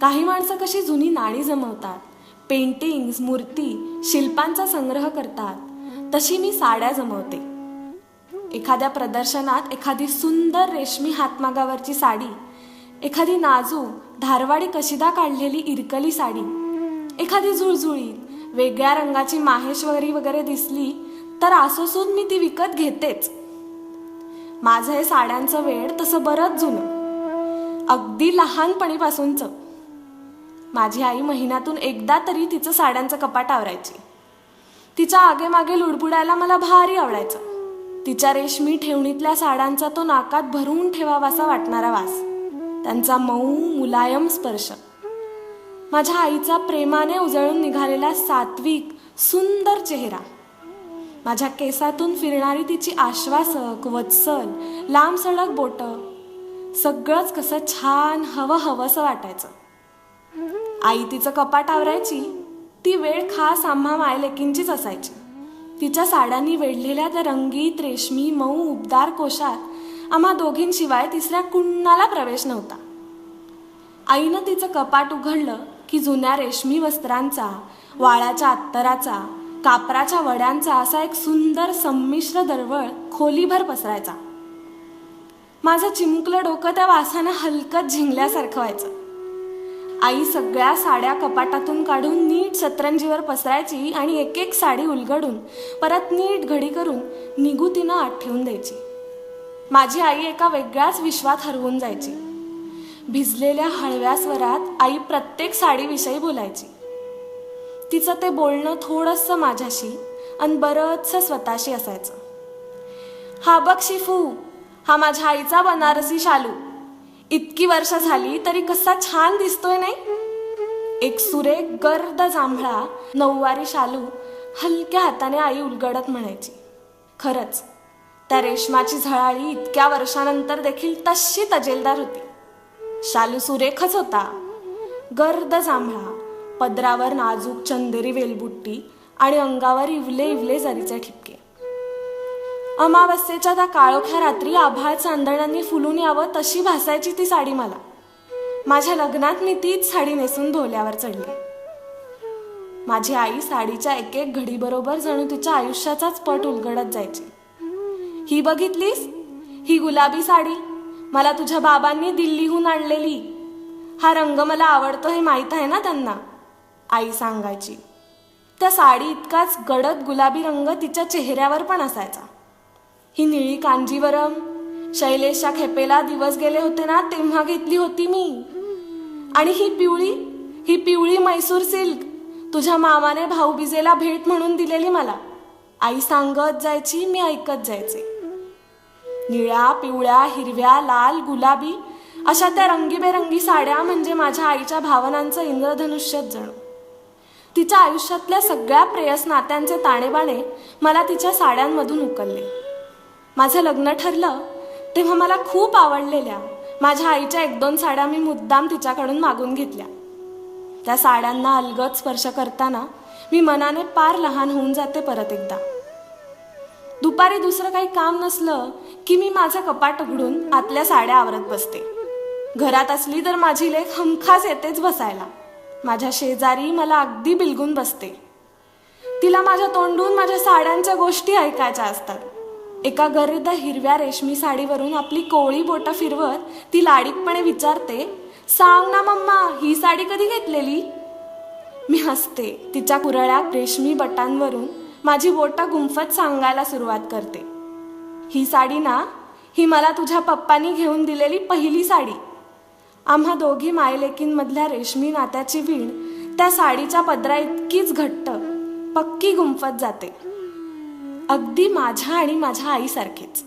काही माणसं कशी जुनी नाणी जमवतात? पेंटिंग्स मूर्ती शिल्पांचा संग्रह करतात. तशी मी साड्या जमवते. एखाद्या प्रदर्शनात एखादी सुंदर रेशमी हातमागावरची साडी एखादी नाजूक धारवाडी कशिदा काढलेली इरकली साडी एखादी झुळझुळीत वेगळ्या रंगाची माहेश्वरी वगैरे दिसली तर आसोसून मी ती विकत घेतेच. माझं हे साड्यांचं वेळ तसं बरंच जुनं. अगदी लहानपणीपासूनचं. माझी आई महिन्यातून एकदा तरी तिचं साड्यांचं कपाट आवरायची. तिच्या आगेमागे लुडबुडायला मला भारी आवडायचं. तिच्या रेशमी ठेवणीतल्या साड्यांचा तो नाकात भरून ठेवावासा वाटणारा वास. त्यांचा मऊ मुलायम स्पर्श. माझ्या आईचा प्रेमाने उजळून निघालेला सात्विक सुंदर चेहरा. माझ्या केसातून फिरणारी तिची आश्वासक वत्सल लांब सडक बोट. सगळंच कसं छान हवं हवंसं वाटायचं. आई तिचं कपाट आवरायची ती वेळ खास आम्हा मायलेकींचीच असायची. तिच्या साड्यांनी वेढलेल्या त्या रंगीत रेशमी मऊ उबदार कोशात आम्हा दोघींशिवाय तिसऱ्या कुणाला प्रवेश नव्हता. आईनं तिचं कपाट उघडलं की जुन्या रेशमी वस्त्रांचा वाळाच्या अत्तराचा कापराच्या वड्यांचा असा एक सुंदर संमिश्र दरवळ खोलीभर पसरायचा. माझं चिमुकलं डोकं त्या वासानं हलकत झिंगल्यासारखं व्हायचं. आई सगळ्या साड्या कपाटातून काढून नीट सतरंजीवर पसरायची आणि एक एक साडी उलगडून परत नीट घडी करून निगुतीनं आत ठेवून द्यायची. माझी आई एका वेगळ्याच विश्वात हरवून जायची. भिजलेल्या हळव्या स्वरात आई प्रत्येक साडीविषयी बोलायची. तिचं ते बोलणं थोडंसं माझ्याशी आणि बरंचसं स्वतःशी असायचं. हा बघ शिफू हा माझ्या आईचा बनारसी शालू. इतकी वर्ष झाली तरी कसा छान दिसतोय नाही? एक सुरेख गर्द जांभळा नऊवारी शालू हलक्या हाताने आई उलगडत म्हणायची. खरंच त्या रेशमाची झळाळी इतक्या वर्षानंतर देखील तशी तजेलदार होती. शालू सुरेखच होता. गर्द जांभळा पदरावर नाजूक चंदेरी वेलबुट्टी आणि अंगावर इवले इवले जरीचे ठिपके. अमावस्येच्या त्या काळोख्या रात्री आभाळ चांदण्यांनी फुलून यावं तशी भासायची ती साडी मला. माझ्या लग्नात मी तीच साडी नेसून धोल्यावर चढली. माझी आई साडीच्या एक एक घडीबरोबर जणू तिच्या आयुष्याचाच पट उलगडत जायची. ही बघितलीस? ही गुलाबी साडी? मला तुझ्या बाबांनी दिल्लीहून आणलेली. हा रंग मला आवडतो हे माहीत आहे ना त्यांना? आई सांगायची. त्या साडी इतकाच गडद गुलाबी रंग तिच्या चेहऱ्यावर पण असायचा. ही निळी कांजीवरम. शैलेशच्या खेपेला दिवस गेले होते ना तेव्हा घेतली होती मी. आणि ही पिवळी ही पिवळी मैसूर सिल्क. तुझ्या मामाने भाऊबीजेला भेट म्हणून दिलेली मला. आई सांगत जायची मी ऐकत जायचे. निळ्या पिवळ्या हिरव्या लाल गुलाबी अशा त्या रंगीबेरंगी साड्या म्हणजे माझ्या आईच्या भावनांचं इंद्रधनुष्यच जणू. तिच्या आयुष्यातल्या सगळ्या प्रेयस नात्यांचे ताणेबाणे मला तिच्या साड्यांमधून उकलले. माझं लग्न ठरलं तेव्हा मला खूप आवडलेल्या माझ्या आईच्या एक दोन साड्या मी मुद्दाम तिच्याकडून मागून घेतल्या. त्या साड्यांना अलगद स्पर्श करताना मी मनाने पार लहान होऊन जाते परत एकदा. दुपारी दुसरं काही काम नसलं की मी माझं कपाट उघडून आतल्या साड्या आवरत बसते. घरात असली तर माझी लेख हमखास येतेच बसायला. माझ्या शेजारी मला अगदी बिलगून बसते. तिला माझ्या तोंडून माझ्या साड्यांच्या गोष्टी ऐकायच्या असतात. एका गर्द हिरव्या रेशमी साडीवरून आपली कोळी बोटं फिरवत ती लाडीतपणे विचारते सांग ना मम्मा ही साडी कधी घेतलेली? मी हसते तिच्या कुरळ्या रेशमी बटांवरून माझी बोटं गुंफत सांगायला सुरुवात करते. ही साडी ना ही मला तुझ्या पप्पांनी घेऊन दिलेली पहिली साडी. आम्हा दोघी मायलेकींमधल्या रेशमी नात्याची वीण त्या साडीच्या पदरा इतकीच घट्ट पक्की गुंफत जाते. अगदी माझ्या आणि माझ्या आईसारखेच.